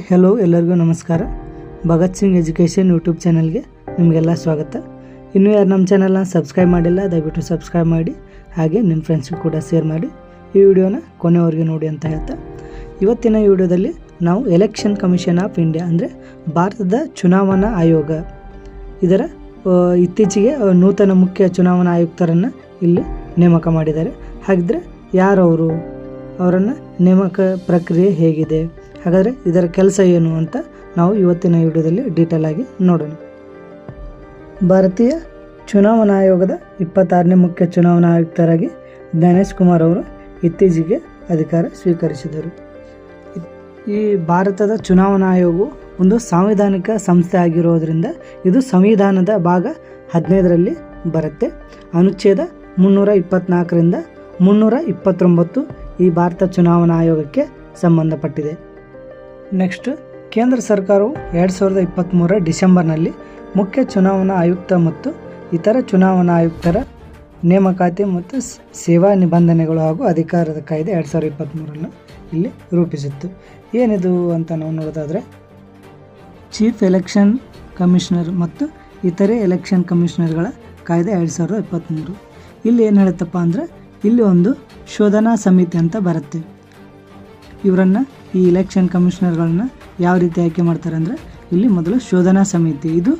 Hello ಎಲ್ಲರಿಗೂ ನಮಸ್ಕಾರ. Bhagat Singh education YouTube ಚಾನಲ್ಗೆ ನಿಮಗೆಲ್ಲ ಸ್ವಾಗತ. ಇನ್ನೂ ಯಾರು ನಮ್ಮ ಚಾನಲ್ನ ಸಬ್ಸ್ಕ್ರೈಬ್ ಮಾಡಿಲ್ಲ, ದಯವಿಟ್ಟು ಸಬ್ಸ್ಕ್ರೈಬ್ ಮಾಡಿ. ಹಾಗೆ ನಿಮ್ಮ ಫ್ರೆಂಡ್ಸ್ಗೂ ಕೂಡ ಶೇರ್ ಮಾಡಿ. ಈ ವಿಡಿಯೋನ ಕೊನೆವರೆಗೂ ನೋಡಿ ಅಂತ ಹೇಳ್ತಾ. ಇವತ್ತಿನ ವಿಡಿಯೋದಲ್ಲಿ ನಾವು ಎಲೆಕ್ಷನ್ ಕಮಿಷನ್ ಆಫ್ ಇಂಡಿಯಾ ಅಂದರೆ ಭಾರತದ ಚುನಾವಣಾ ಆಯೋಗ. ಇದರ ಇತ್ತೀಚೆಗೆ ನೂತನ ಮುಖ್ಯ ಚುನಾವಣಾ ಆಯುಕ್ತರನ್ನು ಇಲ್ಲಿ ನೇಮಕ ಮಾಡಿದ್ದಾರೆ. ಹಾಗಿದ್ರೆ ಯಾರವರು? ಅವರನ್ನು ನೇಮಕ ಪ್ರಕ್ರಿಯೆ ಹೇಗಿದೆ? ಹಾಗಾದರೆ ಇದರ ಕೆಲಸ ಏನು ಅಂತ ನಾವು ಇವತ್ತಿನ ವಿಡಿಯೋದಲ್ಲಿ ಡೀಟೇಲ್ ಆಗಿ ನೋಡೋಣ. ಭಾರತೀಯ ಚುನಾವಣಾ ಆಯೋಗದ ಇಪ್ಪತ್ತಾರನೇ ಮುಖ್ಯ ಚುನಾವಣಾ ಆಯುಕ್ತರಾಗಿ ಜ್ಞಾನೇಶ್ ಕುಮಾರ್ ಅವರು ಇತ್ತೀಚೆಗೆ ಅಧಿಕಾರ ಸ್ವೀಕರಿಸಿದರು. ಈ ಭಾರತದ ಚುನಾವಣಾ ಆಯೋಗವು ಒಂದು ಸಾಂವಿಧಾನಿಕ ಸಂಸ್ಥೆ ಆಗಿರೋದ್ರಿಂದ ಇದು ಸಂವಿಧಾನದ ಭಾಗ ಹದಿನೈದರಲ್ಲಿ ಬರುತ್ತೆ. ಅನುಚ್ಛೇದ ಮುನ್ನೂರ ಇಪ್ಪತ್ನಾಲ್ಕರಿಂದ ಮುನ್ನೂರ ಇಪ್ಪತ್ತೊಂಬತ್ತು ಈ ಭಾರತ ಚುನಾವಣಾ ಆಯೋಗಕ್ಕೆ ಸಂಬಂಧಪಟ್ಟಿದೆ. ನೆಕ್ಸ್ಟ್ ಕೇಂದ್ರ ಸರ್ಕಾರವು ಎರಡು ಸಾವಿರದ ಇಪ್ಪತ್ತ್ಮೂರ ಡಿಸೆಂಬರ್ನಲ್ಲಿ ಮುಖ್ಯ ಚುನಾವಣಾ ಆಯುಕ್ತ ಮತ್ತು ಇತರ ಚುನಾವಣಾ ಆಯುಕ್ತರ ನೇಮಕಾತಿ ಮತ್ತು ಸೇವಾ ನಿಬಂಧನೆಗಳು ಹಾಗೂ ಅಧಿಕಾರದ ಕಾಯ್ದೆ ಎರಡು ಸಾವಿರದ ಇಪ್ಪತ್ತ್ಮೂರನ್ನು ಇಲ್ಲಿ ರೂಪಿಸಿತ್ತು. ಏನಿದು ಅಂತ ನಾವು ನೋಡೋದಾದರೆ, ಚೀಫ್ ಎಲೆಕ್ಷನ್ ಕಮಿಷನರ್ ಮತ್ತು ಇತರೆ ಎಲೆಕ್ಷನ್ ಕಮಿಷನರ್ಗಳ ಕಾಯ್ದೆ ಎರಡು ಸಾವಿರದ ಇಪ್ಪತ್ತ್ಮೂರು ಇಲ್ಲಿ ಏನು ಹೇಳುತ್ತಪ್ಪ ಅಂದರೆ, ಇಲ್ಲಿ ಒಂದು ಶೋಧನಾ ಸಮಿತಿ ಅಂತ ಬರುತ್ತೆ. ಇವರನ್ನು ಈ ಇಲೆಕ್ಷನ್ ಕಮಿಷನರ್ಗಳನ್ನ ಯಾವ ರೀತಿ ಆಯ್ಕೆ ಮಾಡ್ತಾರೆ ಅಂದರೆ ಇಲ್ಲಿ ಮೊದಲು ಶೋಧನಾ ಸಮಿತಿ. ಇದು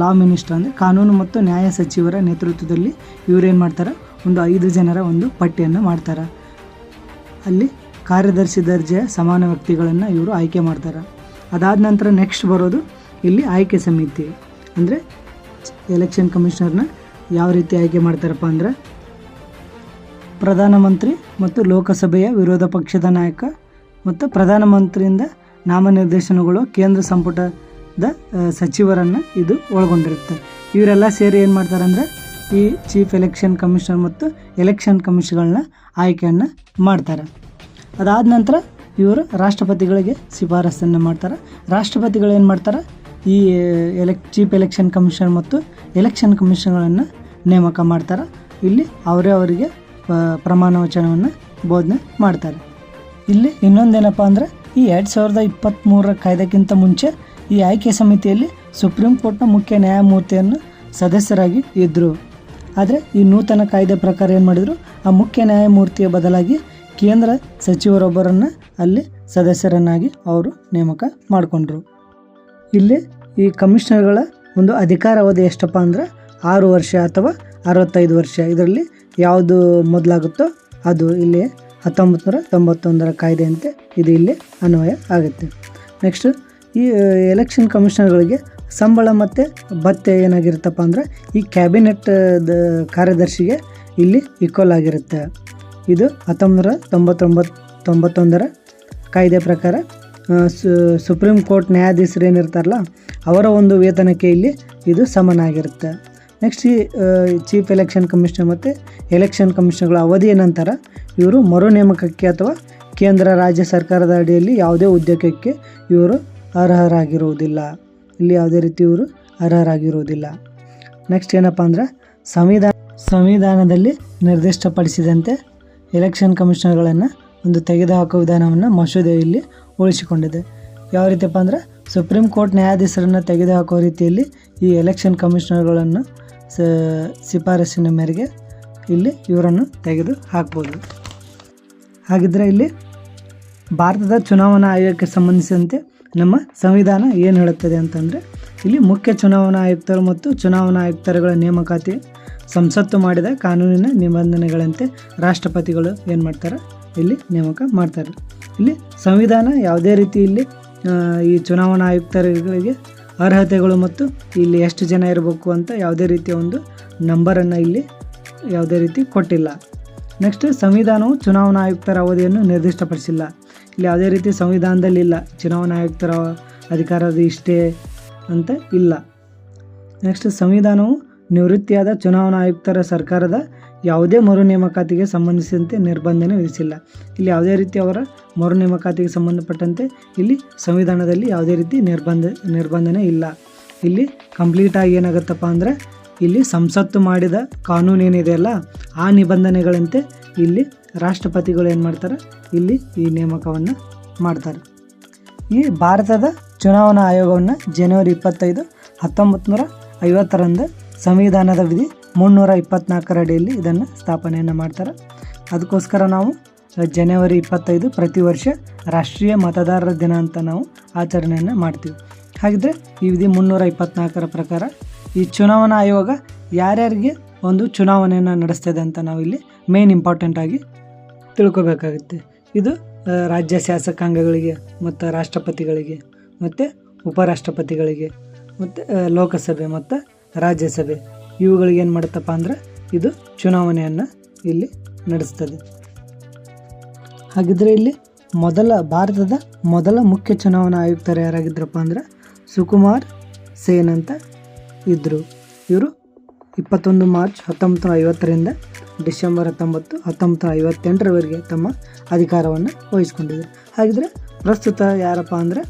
ಲಾ ಮಿನಿಸ್ಟರ್ ಅಂದರೆ ಕಾನೂನು ಮತ್ತು ನ್ಯಾಯ ಸಚಿವರ ನೇತೃತ್ವದಲ್ಲಿ ಇವರೇನು ಮಾಡ್ತಾರೆ? ಒಂದು ಐದು ಜನರ ಒಂದು ಪಟ್ಟಿಯನ್ನು ಮಾಡ್ತಾರೆ. ಅಲ್ಲಿ ಕಾರ್ಯದರ್ಶಿ ದರ್ಜೆಯ ಸಮಾನ ವ್ಯಕ್ತಿಗಳನ್ನು ಇವರು ಆಯ್ಕೆ ಮಾಡ್ತಾರೆ. ಅದಾದ ನಂತರ ನೆಕ್ಸ್ಟ್ ಬರೋದು ಇಲ್ಲಿ ಆಯ್ಕೆ ಸಮಿತಿ. ಅಂದರೆ ಎಲೆಕ್ಷನ್ ಕಮಿಷನರ್ನ ಯಾವ ರೀತಿ ಆಯ್ಕೆ ಮಾಡ್ತಾರಪ್ಪ ಅಂದರೆ ಪ್ರಧಾನಮಂತ್ರಿ ಮತ್ತು ಲೋಕಸಭೆಯ ವಿರೋಧ ಪಕ್ಷದ ನಾಯಕ ಮತ್ತು ಪ್ರಧಾನಮಂತ್ರಿಯಿಂದ ನಾಮನಿರ್ದೇಶನಗಳು ಕೇಂದ್ರ ಸಂಪುಟದ ಸಚಿವರನ್ನು ಇದು ಒಳಗೊಂಡಿರುತ್ತೆ. ಇವರೆಲ್ಲ ಸೇರಿ ಏನು ಮಾಡ್ತಾರೆ ಅಂದರೆ ಈ ಚೀಫ್ ಎಲೆಕ್ಷನ್ ಕಮಿಷನರ್ ಮತ್ತು ಎಲೆಕ್ಷನ್ ಕಮಿಷನ್ಗಳನ್ನ ಆಯ್ಕೆಯನ್ನು ಮಾಡ್ತಾರೆ. ಅದಾದ ನಂತರ ಇವರು ರಾಷ್ಟ್ರಪತಿಗಳಿಗೆ ಶಿಫಾರಸನ್ನು ಮಾಡ್ತಾರೆ. ರಾಷ್ಟ್ರಪತಿಗಳು ಏನು ಮಾಡ್ತಾರೆ? ಈ ಎಲೆಕ್, ಚೀಫ್ ಎಲೆಕ್ಷನ್ ಕಮಿಷನರ್ ಮತ್ತು ಎಲೆಕ್ಷನ್ ಕಮಿಷನ್ಗಳನ್ನು ನೇಮಕ ಮಾಡ್ತಾರೆ. ಇಲ್ಲಿ ಅವರೇ ಅವರಿಗೆ ಪ್ರಮಾಣ ವಚನವನ್ನು ಬೋಧನೆ ಮಾಡ್ತಾರೆ. ಇಲ್ಲಿ ಇನ್ನೊಂದೇನಪ್ಪ ಅಂದರೆ ಈ ಎರಡು ಸಾವಿರದ ಇಪ್ಪತ್ತ್ಮೂರರ ಕಾಯ್ದೆಗಿಂತ ಮುಂಚೆ ಈ ಆಯ್ಕೆ ಸಮಿತಿಯಲ್ಲಿ ಸುಪ್ರೀಂ ಕೋರ್ಟ್ನ ಮುಖ್ಯ ನ್ಯಾಯಮೂರ್ತಿಯನ್ನು ಸದಸ್ಯರಾಗಿ ಇದ್ದರು ಆದರೆ ಈ ನೂತನ ಕಾಯ್ದೆ ಪ್ರಕಾರ ಏನು ಮಾಡಿದರು? ಆ ಮುಖ್ಯ ನ್ಯಾಯಮೂರ್ತಿಯ ಬದಲಾಗಿ ಕೇಂದ್ರ ಸಚಿವರೊಬ್ಬರನ್ನು ಅಲ್ಲಿ ಸದಸ್ಯರನ್ನಾಗಿ ಅವರು ನೇಮಕ ಮಾಡಿಕೊಂಡ್ರು. ಇಲ್ಲಿ ಈ ಕಮಿಷನರ್ಗಳ ಒಂದು ಅಧಿಕಾರ ಅವಧಿ ಎಷ್ಟಪ್ಪ ಅಂದ್ರೆ ಆರು ವರ್ಷ ಅಥವಾ ಅರವತ್ತೈದು ವರ್ಷ. ಇದರಲ್ಲಿ ಯಾವುದು ಮೊದಲಾಗುತ್ತೋ ಅದು ಇಲ್ಲಿ ಹತ್ತೊಂಬತ್ತು ನೂರ ತೊಂಬತ್ತೊಂದರ ಕಾಯ್ದೆಯಂತೆ ಇದು ಇಲ್ಲಿ ಅನ್ವಯ ಆಗುತ್ತೆ. ನೆಕ್ಸ್ಟ್ ಈ ಎಲೆಕ್ಷನ್ ಕಮಿಷನರ್ಗಳಿಗೆ ಸಂಬಳ ಮತ್ತು ಭತ್ತೆ ಏನಾಗಿರುತ್ತಪ್ಪ ಅಂದರೆ ಈ ಕ್ಯಾಬಿನೆಟ್ ಕಾರ್ಯದರ್ಶಿಗೆ ಇಲ್ಲಿ ಈಕ್ವಲ್ ಆಗಿರುತ್ತೆ. ಇದು ಹತ್ತೊಂಬತ್ತು ತೊಂಬತ್ತೊಂಬತ್ತು ತೊಂಬತ್ತೊಂದರ ಕಾಯ್ದೆ ಪ್ರಕಾರ ಸುಪ್ರೀಂ ಕೋರ್ಟ್ ನ್ಯಾಯಾಧೀಶರು ಏನಿರ್ತಾರಲ್ಲ, ಅವರ ಒಂದು ವೇತನಕ್ಕೆ ಇಲ್ಲಿ ಇದು ಸಮನಾಗಿರುತ್ತೆ. ನೆಕ್ಸ್ಟ್ ಈ ಚೀಫ್ ಎಲೆಕ್ಷನ್ ಕಮಿಷನರ್ ಮತ್ತು ಎಲೆಕ್ಷನ್ ಕಮಿಷನರ್ಗಳ ಅವಧಿಯ ನಂತರ ಇವರು ಮರು ನೇಮಕಕ್ಕೆ ಅಥವಾ ಕೇಂದ್ರ ರಾಜ್ಯ ಸರ್ಕಾರದ ಅಡಿಯಲ್ಲಿ ಯಾವುದೇ ಉದ್ಯೋಗಕ್ಕೆ ಇವರು ಅರ್ಹರಾಗಿರುವುದಿಲ್ಲ. ಇಲ್ಲಿ ಯಾವುದೇ ರೀತಿ ಇವರು ಅರ್ಹರಾಗಿರುವುದಿಲ್ಲ. ನೆಕ್ಸ್ಟ್ ಏನಪ್ಪ ಅಂದ್ರೆ ಸಂವಿಧಾನ, ಸಂವಿಧಾನದಲ್ಲಿ ನಿರ್ದಿಷ್ಟಪಡಿಸಿದಂತೆ ಎಲೆಕ್ಷನ್ ಕಮಿಷನರ್ಗಳನ್ನು ಒಂದು ತೆಗೆದುಹಾಕುವ ವಿಧಾನವನ್ನು ಮಸೂದೆಯಲ್ಲಿ ಉಳಿಸಿಕೊಂಡಿದೆ. ಯಾವ ರೀತಿಯಪ್ಪ ಅಂದ್ರೆ ಸುಪ್ರೀಂ ಕೋರ್ಟ್ ನ್ಯಾಯಾಧೀಶರನ್ನು ತೆಗೆದುಹಾಕುವ ರೀತಿಯಲ್ಲಿ ಈ ಎಲೆಕ್ಷನ್ ಕಮಿಷನರ್ಗಳನ್ನು ಶಿಫಾರಸಿನ ಮೇರೆಗೆ ಇಲ್ಲಿ ಇವರನ್ನು ತೆಗೆದು ಹಾಕ್ಬೋದು. ಹಾಗಿದ್ರೆ ಇಲ್ಲಿ ಭಾರತದ ಚುನಾವಣಾ ಆಯೋಗಕ್ಕೆ ಸಂಬಂಧಿಸಿದಂತೆ ನಮ್ಮ ಸಂವಿಧಾನ ಏನು ಹೇಳುತ್ತದೆ ಅಂತಂದರೆ, ಇಲ್ಲಿ ಮುಖ್ಯ ಚುನಾವಣಾ ಆಯುಕ್ತರು ಮತ್ತು ಚುನಾವಣಾ ಆಯುಕ್ತರುಗಳ ನೇಮಕಾತಿ, ಸಂಸತ್ತು ಮಾಡಿದ ಕಾನೂನಿನ ನಿಬಂಧನೆಗಳಂತೆ ರಾಷ್ಟ್ರಪತಿಗಳು ಏನು ಮಾಡ್ತಾರೆ? ಇಲ್ಲಿ ನೇಮಕ ಮಾಡ್ತಾರೆ. ಇಲ್ಲಿ ಸಂವಿಧಾನ ಯಾವುದೇ ರೀತಿ ಇಲ್ಲಿ ಈ ಚುನಾವಣಾ ಆಯುಕ್ತರುಗಳಿಗೆ ಅರ್ಹತೆಗಳು ಮತ್ತು ಇಲ್ಲಿ ಎಷ್ಟು ಜನ ಇರಬೇಕು ಅಂತ ಯಾವುದೇ ರೀತಿಯ ಒಂದು ನಂಬರನ್ನು ಇಲ್ಲಿ ಯಾವುದೇ ರೀತಿ ಕೊಟ್ಟಿಲ್ಲ. ನೆಕ್ಸ್ಟ್ ಸಂವಿಧಾನವು ಚುನಾವಣಾ ಆಯುಕ್ತರ ಅವಧಿಯನ್ನು ನಿರ್ದಿಷ್ಟಪಡಿಸಿಲ್ಲ. ಇಲ್ಲಿ ಯಾವುದೇ ರೀತಿ ಸಂವಿಧಾನದಲ್ಲಿ ಇಲ್ಲ. ಚುನಾವಣಾ ಆಯುಕ್ತರ ಅಧಿಕಾರದ ಇಷ್ಟೇ ಅಂತ ಇಲ್ಲ. ನೆಕ್ಸ್ಟ್ ಸಂವಿಧಾನವು ನಿವೃತ್ತಿಯಾದ ಚುನಾವಣಾ ಆಯುಕ್ತರ ಸರ್ಕಾರದ ಯಾವುದೇ ಮರು ನೇಮಕಾತಿಗೆ ಸಂಬಂಧಿಸಿದಂತೆ ನಿರ್ಬಂಧನೆ ವಿಧಿಸಿಲ್ಲ. ಇಲ್ಲಿ ಯಾವುದೇ ರೀತಿ ಅವರ ಮರು ನೇಮಕಾತಿಗೆ ಸಂಬಂಧಪಟ್ಟಂತೆ ಇಲ್ಲಿ ಸಂವಿಧಾನದಲ್ಲಿ ಯಾವುದೇ ರೀತಿ ನಿರ್ಬಂಧ, ನಿರ್ಬಂಧನೆ ಇಲ್ಲ. ಇಲ್ಲಿ ಕಂಪ್ಲೀಟಾಗಿ ಏನಾಗುತ್ತಪ್ಪ ಅಂದರೆ ಇಲ್ಲಿ ಸಂಸತ್ತು ಮಾಡಿದ ಕಾನೂನು ಏನಿದೆಯಲ್ಲ ಆ ನಿಬಂಧನೆಗಳಂತೆ ಇಲ್ಲಿ ರಾಷ್ಟ್ರಪತಿಗಳು ಏನು ಮಾಡ್ತಾರೆ? ಇಲ್ಲಿ ಈ ನೇಮಕವನ್ನು ಮಾಡ್ತಾರೆ. ಈ ಭಾರತದ ಚುನಾವಣಾ ಆಯೋಗವನ್ನು ಜನವರಿ ಇಪ್ಪತ್ತೈದು ಹತ್ತೊಂಬತ್ತು ನೂರ ಐವತ್ತರಂದು ಸಂವಿಧಾನದ ವಿಧಿ ಮುನ್ನೂರ ಇಪ್ಪತ್ನಾಲ್ಕರ ಅಡಿಯಲ್ಲಿ ಇದನ್ನು ಸ್ಥಾಪನೆಯನ್ನು ಮಾಡ್ತಾರೆ. ಅದಕ್ಕೋಸ್ಕರ ನಾವು ಜನವರಿ ಇಪ್ಪತ್ತೈದು ಪ್ರತಿ ವರ್ಷ ರಾಷ್ಟ್ರೀಯ ಮತದಾರರ ದಿನ ಅಂತ ನಾವು ಆಚರಣೆಯನ್ನು ಮಾಡ್ತೀವಿ. ಹಾಗಿದ್ರೆ ಈ ವಿಧಿ ಮುನ್ನೂರ ಇಪ್ಪತ್ನಾಲ್ಕರ ಪ್ರಕಾರ ಈ ಚುನಾವಣಾ ಆಯೋಗ ಯಾರ್ಯಾರಿಗೆ ಒಂದು ಚುನಾವಣೆಯನ್ನು ನಡೆಸ್ತದೆ ಅಂತ ನಾವು ಇಲ್ಲಿ ಮೇನ್ ಇಂಪಾರ್ಟೆಂಟ್ ಆಗಿ ತಿಳ್ಕೊಬೇಕಾಗುತ್ತೆ. ಇದು ರಾಜ್ಯ ಶಾಸಕಾಂಗಗಳಿಗೆ ಮತ್ತು ರಾಷ್ಟ್ರಪತಿಗಳಿಗೆ ಮತ್ತು ಉಪರಾಷ್ಟ್ರಪತಿಗಳಿಗೆ ಮತ್ತು ಲೋಕಸಭೆ ಮತ್ತು ರಾಜ್ಯಸಭೆ ಇವುಗಳಿಗೆ ಏನು ಮಾಡುತ್ತಪ್ಪ ಅಂದ್ರೆ ಇದು ಚುನಾವಣೆಯನ್ನು ಇಲ್ಲಿ ನಡೆಸ್ತದೆ. ಹಾಗಿದ್ರೆ ಇಲ್ಲಿ ಮೊದಲ ಭಾರತದ ಮೊದಲ ಮುಖ್ಯ ಚುನಾವಣಾ ಆಯುಕ್ತರು ಯಾರಾಗಿದ್ರಪ್ಪ ಅಂದ್ರೆ ಸುಕುಮಾರ್ ಸೇನ್ ಅಂತ ಇದ್ದರು ಇವರು ಇಪ್ಪತ್ತೊಂದು ಮಾರ್ಚ್ ಹತ್ತೊಂಬತ್ತು ನೂರ ಐವತ್ತರಿಂದ ಡಿಸೆಂಬರ್ ಹತ್ತೊಂಬತ್ತು ಹತ್ತೊಂಬತ್ತು ನೂರ ಐವತ್ತೆಂಟರವರೆಗೆ ತಮ್ಮ ಅಧಿಕಾರವನ್ನು ವಹಿಸ್ಕೊಂಡಿದ್ದರು ಹಾಗಿದ್ರೆ ಪ್ರಸ್ತುತ ಯಾರಪ್ಪ ಅಂದರೆ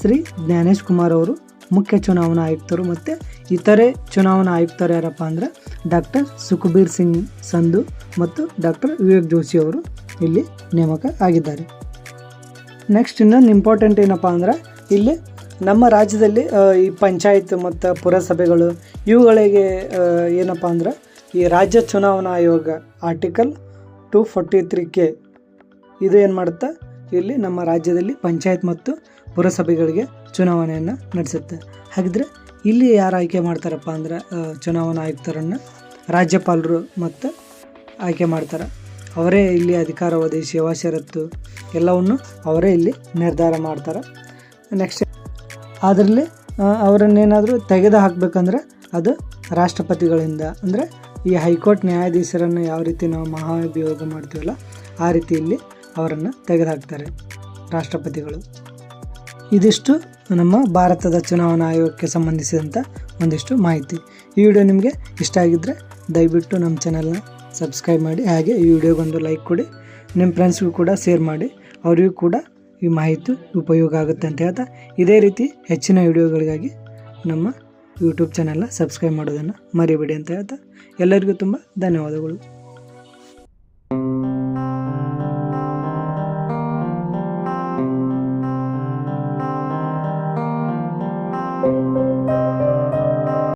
ಶ್ರೀ ಜ್ಞಾನೇಶ್ ಕುಮಾರ್ ಅವರು ಮುಖ್ಯ ಚುನಾವಣಾ ಆಯುಕ್ತರು ಮತ್ತು ಇತರೆ ಚುನಾವಣಾ ಆಯುಕ್ತರು ಯಾರಪ್ಪ ಅಂದರೆ ಡಾಕ್ಟರ್ ಸುಖಬೀರ್ ಸಿಂಗ್ ಸಂಧು ಮತ್ತು ಡಾಕ್ಟರ್ ವಿವೇಕ್ ಜೋಶಿ ಅವರು ಇಲ್ಲಿ ನೇಮಕ ಆಗಿದ್ದಾರೆ. ನೆಕ್ಸ್ಟ್ ಇನ್ನೊಂದು ಇಂಪಾರ್ಟೆಂಟ್ ಏನಪ್ಪ ಅಂದರೆ ಇಲ್ಲಿ ನಮ್ಮ ರಾಜ್ಯದಲ್ಲಿ ಈ ಪಂಚಾಯತ್ ಮತ್ತು ಪುರಸಭೆಗಳು ಇವುಗಳಿಗೆ ಏನಪ್ಪ ಅಂದ್ರೆ ಈ ರಾಜ್ಯ ಚುನಾವಣಾ ಆಯೋಗ article two forty three K ಇದು ಏನು ಮಾಡುತ್ತೆ? ಇಲ್ಲಿ ನಮ್ಮ ರಾಜ್ಯದಲ್ಲಿ ಪಂಚಾಯತ್ ಮತ್ತು ಪುರಸಭೆಗಳಿಗೆ ಚುನಾವಣೆಯನ್ನು ನಡೆಸುತ್ತೆ. ಹಾಗಿದ್ರೆ ಇಲ್ಲಿ ಯಾರು ಆಯ್ಕೆ ಮಾಡ್ತಾರಪ್ಪ ಅಂದ್ರೆ ಚುನಾವಣಾ ಆಯುಕ್ತರನ್ನು ರಾಜ್ಯಪಾಲರು ಮತ್ತು ಆಯ್ಕೆ ಮಾಡ್ತಾರೆ. ಅವರೇ ಇಲ್ಲಿ ಅಧಿಕಾರವಧಿ ಸೇವಾ ಷರತ್ತು ಎಲ್ಲವನ್ನು ಅವರೇ ಇಲ್ಲಿ ನಿರ್ಧಾರ ಮಾಡ್ತಾರೆ. ನೆಕ್ಸ್ಟ್ ಅದರಲ್ಲಿ ಅವರನ್ನೇನಾದರೂ ತೆಗೆದು ಹಾಕಬೇಕಂದ್ರೆ ಅದು ರಾಷ್ಟ್ರಪತಿಗಳಿಂದ. ಅಂದರೆ ಈ ಹೈಕೋರ್ಟ್ ನ್ಯಾಯಾಧೀಶರನ್ನು ಯಾವ ರೀತಿ ನಾವು ಮಹಾಭಿಯೋಗ ಮಾಡ್ತೀವಲ್ಲ, ಆ ರೀತಿಯಲ್ಲಿ ಅವರನ್ನು ತೆಗೆದುಹಾಕ್ತಾರೆ ರಾಷ್ಟ್ರಪತಿಗಳು. ಇದಿಷ್ಟು. ನಮ್ಮ ಭಾರತದ ಚುನಾವಣಾ ಆಯೋಗಕ್ಕೆ ಸಂಬಂಧಿಸಿದಂಥ ಒಂದಿಷ್ಟು ಮಾಹಿತಿ. ಈ ವಿಡಿಯೋ ನಿಮಗೆ ಇಷ್ಟ ಆಗಿದ್ದರೆ ದಯವಿಟ್ಟು ನಮ್ಮ ಚಾನಲ್ನ ಸಬ್ಸ್ಕ್ರೈಬ್ ಮಾಡಿ, ಹಾಗೆ ಈ ವಿಡಿಯೋಗೊಂದು ಲೈಕ್ ಕೊಡಿ. ನಿಮ್ಮ ಫ್ರೆಂಡ್ಸ್ಗೂ ಕೂಡ ಶೇರ್ ಮಾಡಿ. ಅವರಿಗೂ ಕೂಡ ಈ ಮಾಹಿತಿ ಉಪಯೋಗ ಆಗುತ್ತೆ ಅಂತ ಹೇಳ್ತಾ ಇದೇ ರೀತಿ ಹೆಚ್ಚಿನ ವಿಡಿಯೋಗಳಿಗಾಗಿ ನಮ್ಮ ಯೂಟ್ಯೂಬ್ ಚಾನಲ್ನ ಸಬ್ಸ್ಕ್ರೈಬ್ ಮಾಡೋದನ್ನು ಮರಿಬೇಡಿ ಅಂತ ಹೇಳ್ತಾ ಎಲ್ಲರಿಗೂ ತುಂಬ ಧನ್ಯವಾದಗಳು.